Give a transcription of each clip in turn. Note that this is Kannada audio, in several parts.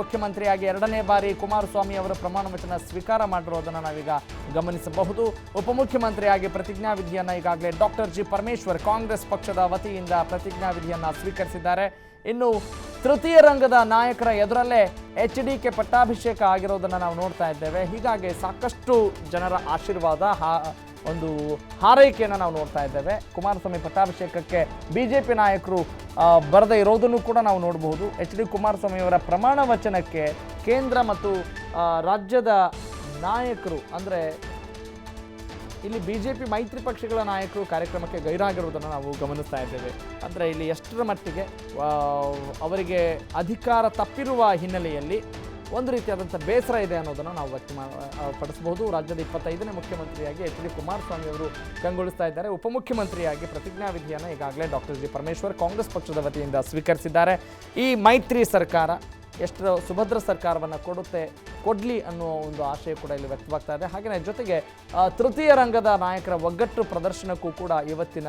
ಮುಖ್ಯಮಂತ್ರಿಯಾಗಿ ಎರಡನೇ ಬಾರಿ ಕುಮಾರಸ್ವಾಮಿ ಅವರ ಪ್ರಮಾಣ ವಚನ ಸ್ವೀಕಾರ ಮಾಡಿರೋದನ್ನು ನಾವೀಗ ಗಮನಿಸಬಹುದು. ಉಪಮುಖ್ಯಮಂತ್ರಿಯಾಗಿ ಪ್ರತಿಜ್ಞಾವಿಧಿಯನ್ನು ಈಗಾಗಲೇ ಡಾಕ್ಟರ್ ಜಿ ಪರಮೇಶ್ವರ್ ಕಾಂಗ್ರೆಸ್ ಪಕ್ಷದ ವತಿಯಿಂದ ಪ್ರತಿಜ್ಞಾವಿಧಿಯನ್ನು ಸ್ವೀಕರಿಸಿದ್ದಾರೆ. ಇನ್ನು ತೃತೀಯ ರಂಗದ ನಾಯಕರ ಎದುರಲ್ಲೇ ಎಚ್ ಡಿ ಕೆ ಪಟ್ಟಾಭಿಷೇಕ ಆಗಿರೋದನ್ನು ನಾವು ನೋಡ್ತಾ ಇದ್ದೇವೆ. ಹೀಗಾಗಿ ಸಾಕಷ್ಟು ಜನರ ಆಶೀರ್ವಾದ ಒಂದು ಹಾರೈಕೆಯನ್ನು ನಾವು ನೋಡ್ತಾ ಇದ್ದೇವೆ. ಕುಮಾರಸ್ವಾಮಿ ಪಟ್ಟಾಭಿಷೇಕಕ್ಕೆ ಬಿ ಜೆ ಪಿ ನಾಯಕರು ಬರದೇ ಇರೋದನ್ನು ಕೂಡ ನಾವು ನೋಡಬಹುದು. ಎಚ್ ಡಿ ಕುಮಾರಸ್ವಾಮಿಯವರ ಪ್ರಮಾಣ ವಚನಕ್ಕೆ ಕೇಂದ್ರ ಮತ್ತು ರಾಜ್ಯದ ನಾಯಕರು, ಅಂದರೆ ಇಲ್ಲಿ ಬಿ ಜೆ ಪಿ ಮೈತ್ರಿ ಪಕ್ಷಗಳ ನಾಯಕರು ಕಾರ್ಯಕ್ರಮಕ್ಕೆ ಗೈರಾಗಿರುವುದನ್ನು ನಾವು ಗಮನಿಸ್ತಾ ಇದ್ದೇವೆ. ಅಂದರೆ ಇಲ್ಲಿ ಎಷ್ಟರ ಮಟ್ಟಿಗೆ ಅವರಿಗೆ ಅಧಿಕಾರ ತಪ್ಪಿರುವ ಹಿನ್ನೆಲೆಯಲ್ಲಿ ಒಂದು ರೀತಿಯಾದಂಥ ಬೇಸರ ಇದೆ ಅನ್ನೋದನ್ನು ನಾವು ವ್ಯಕ್ತ ಪಡಿಸಬಹುದು. ರಾಜ್ಯದ ಇಪ್ಪತ್ತೈದನೇ ಮುಖ್ಯಮಂತ್ರಿಯಾಗಿ ಎಚ್ ಡಿ ಕುಮಾರಸ್ವಾಮಿ ಅವರು ಕಂಗೊಳಿಸ್ತಾ ಇದ್ದಾರೆ. ಉಪಮುಖ್ಯಮಂತ್ರಿಯಾಗಿ ಪ್ರತಿಜ್ಞಾವಿಧಿಯನ್ನು ಈಗಾಗಲೇ ಡಾಕ್ಟರ್ ಜಿ. ಪರಮೇಶ್ವರ್ ಕಾಂಗ್ರೆಸ್ ಪಕ್ಷದ ವತಿಯಿಂದ ಸ್ವೀಕರಿಸಿದ್ದಾರೆ. ಈ ಮೈತ್ರಿ ಸರ್ಕಾರ ಎಷ್ಟು ಸುಭದ್ರ ಸರ್ಕಾರವನ್ನು ಕೊಡುತ್ತೆ ಕೊಡಲಿ ಅನ್ನುವ ಒಂದು ಆಶಯ ಕೂಡ ಇಲ್ಲಿ ವ್ಯಕ್ತವಾಗ್ತಾ ಇದೆ. ಹಾಗೆಯೇ ಜೊತೆಗೆ ತೃತೀಯ ರಂಗದ ನಾಯಕರ ಒಗ್ಗಟ್ಟು ಪ್ರದರ್ಶನಕ್ಕೂ ಕೂಡ ಇವತ್ತಿನ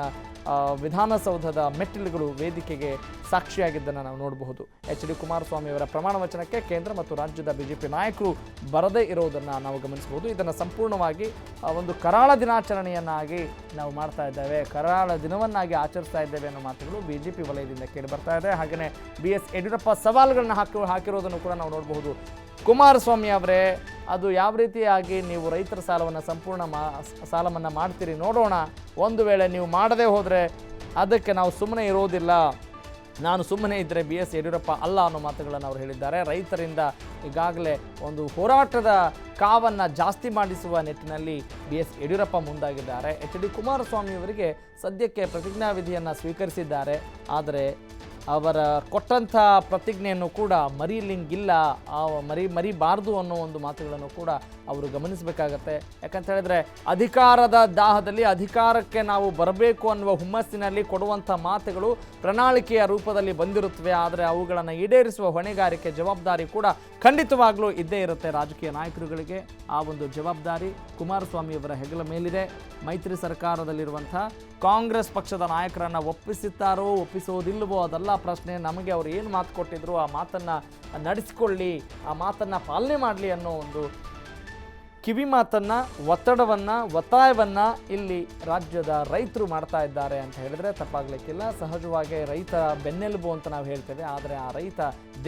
ವಿಧಾನಸೌಧದ ಮೆಟ್ಟಿಲುಗಳು ವೇದಿಕೆಗೆ ಸಾಕ್ಷಿಯಾಗಿದ್ದನ್ನು ನಾವು ನೋಡಬಹುದು. ಎಚ್ ಡಿ ಕುಮಾರಸ್ವಾಮಿ ಅವರ ಪ್ರಮಾಣ ವಚನಕ್ಕೆ ಕೇಂದ್ರ ಮತ್ತು ರಾಜ್ಯದ ಬಿಜೆಪಿ ನಾಯಕರು ಬರದೇ ಇರೋದನ್ನು ನಾವು ಗಮನಿಸಬಹುದು. ಇದನ್ನು ಸಂಪೂರ್ಣವಾಗಿ ಒಂದು ಕರಾಳ ದಿನಾಚರಣೆಯನ್ನಾಗಿ ನಾವು ಮಾಡ್ತಾ ಇದ್ದೇವೆ. ಕರಾಳ ದಿನವನ್ನಾಗಿ ಆಚರಿಸ್ತಾ ಇದ್ದೇವೆ ಅನ್ನೋ ಮಾತುಗಳು ಬಿಜೆಪಿ ವಲಯದಿಂದ ಕೇಳಿ ಬರ್ತಾ ಇದೆ. ಹಾಗೆಯೇ ಬಿ ಎಸ್ ಯಡಿಯೂರಪ್ಪ ಸವಾಲುಗಳನ್ನು ಹಾಕಿ, ಹಾಕಿರೋದನ್ನು ಕೂಡ ನಾವು ನೋಡಬಹುದು. ಕುಮಾರಸ್ವಾಮಿ ಅವರೇ, ಅದು ಯಾವ ರೀತಿಯಾಗಿ ನೀವು ರೈತರ ಸಾಲವನ್ನು ಸಂಪೂರ್ಣ ಮಾ ಸಾಲ ಮನ್ನಾ ಮಾಡ್ತೀರಿ ನೋಡೋಣ. ಒಂದು ವೇಳೆ ನೀವು ಮಾಡದೇ ಹೋದರೆ ಅದಕ್ಕೆ ನಾವು ಸುಮ್ಮನೆ ಇರೋದಿಲ್ಲ. ನಾನು ಸುಮ್ಮನೆ ಇದ್ದರೆ ಬಿ ಎಸ್ ಯಡಿಯೂರಪ್ಪ ಅಲ್ಲ ಅನ್ನೋ ಮಾತುಗಳನ್ನು ಅವರು ಹೇಳಿದ್ದಾರೆ. ರೈತರಿಂದ ಈಗಾಗಲೇ ಒಂದು ಹೋರಾಟದ ಕಾವನ್ನು ಜಾಸ್ತಿ ಮಾಡಿಸುವ ನಿಟ್ಟಿನಲ್ಲಿ ಬಿ ಎಸ್ ಯಡಿಯೂರಪ್ಪ ಮುಂದಾಗಿದ್ದಾರೆ. ಎಚ್ ಡಿ ಕುಮಾರಸ್ವಾಮಿ ಅವರಿಗೆ ಸದ್ಯಕ್ಕೆ ಪ್ರತಿಜ್ಞಾವಿಧಿಯನ್ನು ಸ್ವೀಕರಿಸಿದ್ದಾರೆ. ಆದರೆ ಅವರ ಕೊಟ್ಟಂಥ ಪ್ರತಿಜ್ಞೆಯನ್ನು ಕೂಡ ಮರೀಲಿಂಗಿಲ್ಲ ಆ ಮರಿ ಮರಿಬಾರ್ದು ಅನ್ನೋ ಒಂದು ಮಾತುಗಳನ್ನು ಕೂಡ ಅವರು ಗಮನಿಸಬೇಕಾಗತ್ತೆ. ಯಾಕಂತ ಹೇಳಿದ್ರೆ ಅಧಿಕಾರದ ದಾಹದಲ್ಲಿ ಅಧಿಕಾರಕ್ಕೆ ನಾವು ಬರಬೇಕು ಅನ್ನುವ ಹುಮ್ಮಸ್ಸಿನಲ್ಲಿ ಕೊಡುವಂಥ ಮಾತುಗಳು ಪ್ರಣಾಳಿಕೆಯ ರೂಪದಲ್ಲಿ ಬಂದಿರುತ್ತವೆ. ಆದರೆ ಅವುಗಳನ್ನು ಈಡೇರಿಸುವ ಹೊಣೆಗಾರಿಕೆ, ಜವಾಬ್ದಾರಿ ಕೂಡ ಖಂಡಿತವಾಗ್ಲೂ ಇದ್ದೇ ಇರುತ್ತೆ ರಾಜಕೀಯ ನಾಯಕರುಗಳಿಗೆ. ಆ ಒಂದು ಜವಾಬ್ದಾರಿ ಕುಮಾರಸ್ವಾಮಿಯವರ ಹೆಗಲ ಮೇಲಿದೆ. ಮೈತ್ರಿ ಸರ್ಕಾರದಲ್ಲಿರುವಂಥ ಕಾಂಗ್ರೆಸ್ ಪಕ್ಷದ ನಾಯಕರನ್ನು ಒಪ್ಪಿಸುತ್ತಾರೋ, ಒಪ್ಪಿಸೋದಿಲ್ಲವೋ ಅದಲ್ಲ ಪ್ರಶ್ನೆ, ನಮಗೆ ಅವರು ಏನು ಮಾತು ಕೊಟ್ಟಿದ್ರು, ಆ ಮಾತನ್ನು ನಡೆಸಿಕೊಳ್ಳಿ, ಆ ಮಾತನ್ನು ಪಾಲನೆ ಮಾಡಲಿ ಅನ್ನೋ ಒಂದು ಕಿವಿ ಮಾತನ್ನು, ಒತ್ತಡವನ್ನು, ಒತ್ತಾಯವನ್ನು ಇಲ್ಲಿ ರಾಜ್ಯದ ರೈತರು ಮಾಡ್ತಾ ಇದ್ದಾರೆ ಅಂತ ಹೇಳಿದ್ರೆ ತಪ್ಪಾಗಲಿಕ್ಕಿಲ್ಲ. ಸಹಜವಾಗಿ ರೈತ ಬೆನ್ನೆಲುಬು ಅಂತ ನಾವು ಹೇಳ್ತೇವೆ, ಆದರೆ ಆ ರೈತ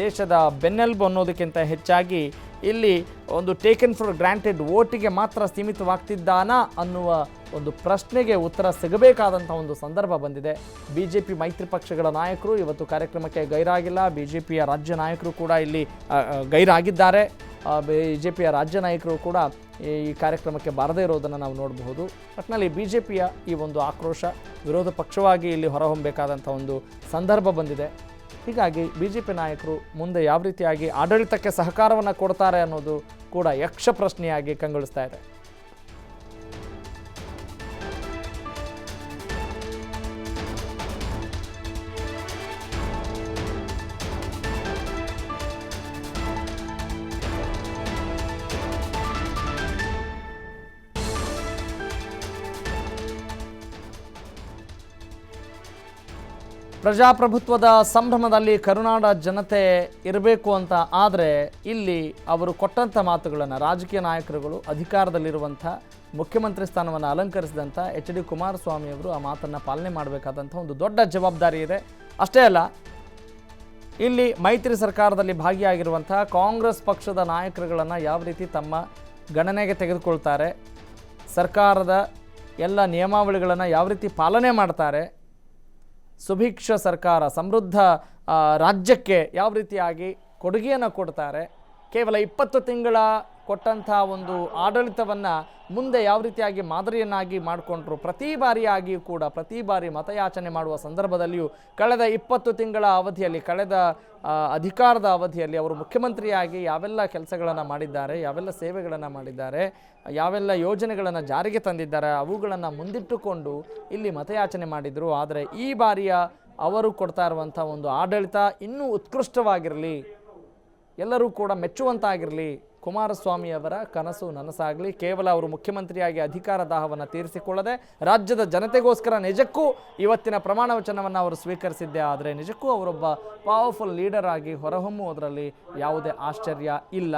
ದೇಶದ ಬೆನ್ನೆಲುಬು ಅನ್ನೋದಕ್ಕಿಂತ ಹೆಚ್ಚಾಗಿ ಇಲ್ಲಿ ಒಂದು ಟೇಕನ್ ಫಾರ್ ಗ್ರಾಂಟೆಡ್ ಓಟಿಗೆ ಮಾತ್ರ ಸೀಮಿತವಾಗ್ತಿದ್ದಾನಾ ಅನ್ನುವ ಒಂದು ಪ್ರಶ್ನೆಗೆ ಉತ್ತರ ಸಿಗಬೇಕಾದಂಥ ಒಂದು ಸಂದರ್ಭ ಬಂದಿದೆ. ಬಿ ಜೆ ಪಿ ಮೈತ್ರಿ ಪಕ್ಷಗಳ ನಾಯಕರು ಇವತ್ತು ಕಾರ್ಯಕ್ರಮಕ್ಕೆ ಗೈರಾಗಿಲ್ಲ. ಬಿ ಜೆ ಪಿಯ ರಾಜ್ಯ ನಾಯಕರು ಕೂಡ ಇಲ್ಲಿ ಗೈರಾಗಿದ್ದಾರೆ. ಬಿ ಜೆ ಪಿಯ ರಾಜ್ಯ ನಾಯಕರು ಕೂಡ ಈ ಕಾರ್ಯಕ್ರಮಕ್ಕೆ ಬಾರದೇ ಇರೋದನ್ನು ನಾವು ನೋಡಬಹುದು. ಒಟ್ಟಿನಲ್ಲಿ ಬಿ ಜೆ ಪಿಯ ಈ ಒಂದು ಆಕ್ರೋಶ ವಿರೋಧ ಪಕ್ಷವಾಗಿ ಇಲ್ಲಿ ಹೊರಹೊಮ್ಮಬೇಕಾದಂಥ ಒಂದು ಸಂದರ್ಭ ಬಂದಿದೆ. ಹೀಗಾಗಿ ಬಿ ಜೆ ಪಿ ನಾಯಕರು ಮುಂದೆ ಯಾವ ರೀತಿಯಾಗಿ ಆಡಳಿತಕ್ಕೆ ಸಹಕಾರವನ್ನು ಕೊಡ್ತಾರೆ ಅನ್ನೋದು ಕೂಡ ಯಕ್ಷ ಪ್ರಶ್ನೆಯಾಗಿ ಕಂಗೊಳಿಸ್ತಾ ಇದೆ. ಪ್ರಜಾಪ್ರಭುತ್ವದ ಸಂಭ್ರಮದಲ್ಲಿ ಕರುನಾಡ ಜನತೆ ಇರಬೇಕು ಅಂತ ಆದರೆ ಇಲ್ಲಿ ಅವರು ಕೊಟ್ಟಂಥ ಮಾತುಗಳನ್ನು ರಾಜಕೀಯ ನಾಯಕರುಗಳು ಅಧಿಕಾರದಲ್ಲಿರುವಂಥ ಮುಖ್ಯಮಂತ್ರಿ ಸ್ಥಾನವನ್ನು ಅಲಂಕರಿಸಿದಂಥ ಎಚ್ ಡಿ ಕುಮಾರಸ್ವಾಮಿ ಅವರು ಆ ಮಾತನ್ನು ಪಾಲನೆ ಮಾಡಬೇಕಾದಂಥ ಒಂದು ದೊಡ್ಡ ಜವಾಬ್ದಾರಿ ಇದೆ. ಅಷ್ಟೇ ಅಲ್ಲ, ಇಲ್ಲಿ ಮೈತ್ರಿ ಸರ್ಕಾರದಲ್ಲಿ ಭಾಗಿಯಾಗಿರುವಂಥ ಕಾಂಗ್ರೆಸ್ ಪಕ್ಷದ ನಾಯಕರುಗಳನ್ನು ಯಾವ ರೀತಿ ತಮ್ಮ ಗಣನೆಗೆ ತೆಗೆದುಕೊಳ್ತಾರೆ, ಸರ್ಕಾರದ ಎಲ್ಲ ನಿಯಮಾವಳಿಗಳನ್ನು ಯಾವ ರೀತಿ ಪಾಲನೆ ಮಾಡ್ತಾರೆ ಸುಭಿಕ್ಷ ಸರ್ಕಾರ ಸಮೃದ್ಧ ರಾಜ್ಯಕ್ಕೆ ಯಾವ ರೀತಿಯಾಗಿ ಕೊಡುಗೆಯನ್ನು ಕೊಡ್ತಾರೆ? ಕೇವಲ ಇಪ್ಪತ್ತು ತಿಂಗಳ ಕೊಟ್ಟಂಥ ಒಂದು ಆಡಳಿತವನ್ನು ಮುಂದೆ ಯಾವ ರೀತಿಯಾಗಿ ಮಾದರಿಯನ್ನಾಗಿ ಮಾಡಿಕೊಂಡ್ರು? ಪ್ರತಿ ಬಾರಿಯಾಗಿಯೂ ಕೂಡ, ಪ್ರತಿ ಬಾರಿ ಮತಯಾಚನೆ ಮಾಡುವ ಸಂದರ್ಭದಲ್ಲಿಯೂ ಕಳೆದ ಇಪ್ಪತ್ತು ತಿಂಗಳ ಅವಧಿಯಲ್ಲಿ, ಕಳೆದ ಅಧಿಕಾರದ ಅವಧಿಯಲ್ಲಿ ಅವರು ಮುಖ್ಯಮಂತ್ರಿಯಾಗಿ ಯಾವೆಲ್ಲ ಕೆಲಸಗಳನ್ನು ಮಾಡಿದ್ದಾರೆ, ಯಾವೆಲ್ಲ ಸೇವೆಗಳನ್ನು ಮಾಡಿದ್ದಾರೆ, ಯಾವೆಲ್ಲ ಯೋಜನೆಗಳನ್ನು ಜಾರಿಗೆ ತಂದಿದ್ದಾರೆ, ಅವುಗಳನ್ನು ಮುಂದಿಟ್ಟುಕೊಂಡು ಇಲ್ಲಿ ಮತಯಾಚನೆ ಮಾಡಿದರು. ಆದರೆ ಈ ಬಾರಿಯ ಅವರು ಕೊಡ್ತಾ ಇರುವಂಥ ಒಂದು ಆಡಳಿತ ಇನ್ನೂ ಉತ್ಕೃಷ್ಟವಾಗಿರಲಿ, ಎಲ್ಲರೂ ಕೂಡ ಮೆಚ್ಚುವಂತಾಗಿರಲಿ ಕುಮಾರಸ್ವಾಮಿ ಅವರ ಕನಸು ನನಸಾಗಲಿ. ಕೇವಲ ಅವರು ಮುಖ್ಯಮಂತ್ರಿಯಾಗಿ ಅಧಿಕಾರ ದಾಹವನ್ನು ತೀರಿಸಿಕೊಳ್ಳದೆ ರಾಜ್ಯದ ಜನತೆಗೋಸ್ಕರ ನಿಜಕ್ಕೂ ಇವತ್ತಿನ ಪ್ರಮಾಣ ವಚನವನ್ನು ಅವರು ಸ್ವೀಕರಿಸಿದ್ದೆ. ಆದರೆ ನಿಜಕ್ಕೂ ಅವರೊಬ್ಬ ಪವರ್ಫುಲ್ ಲೀಡರ್ ಆಗಿ ಹೊರಹೊಮ್ಮುವುದರಲ್ಲಿ ಯಾವುದೇ ಆಶ್ಚರ್ಯ ಇಲ್ಲ.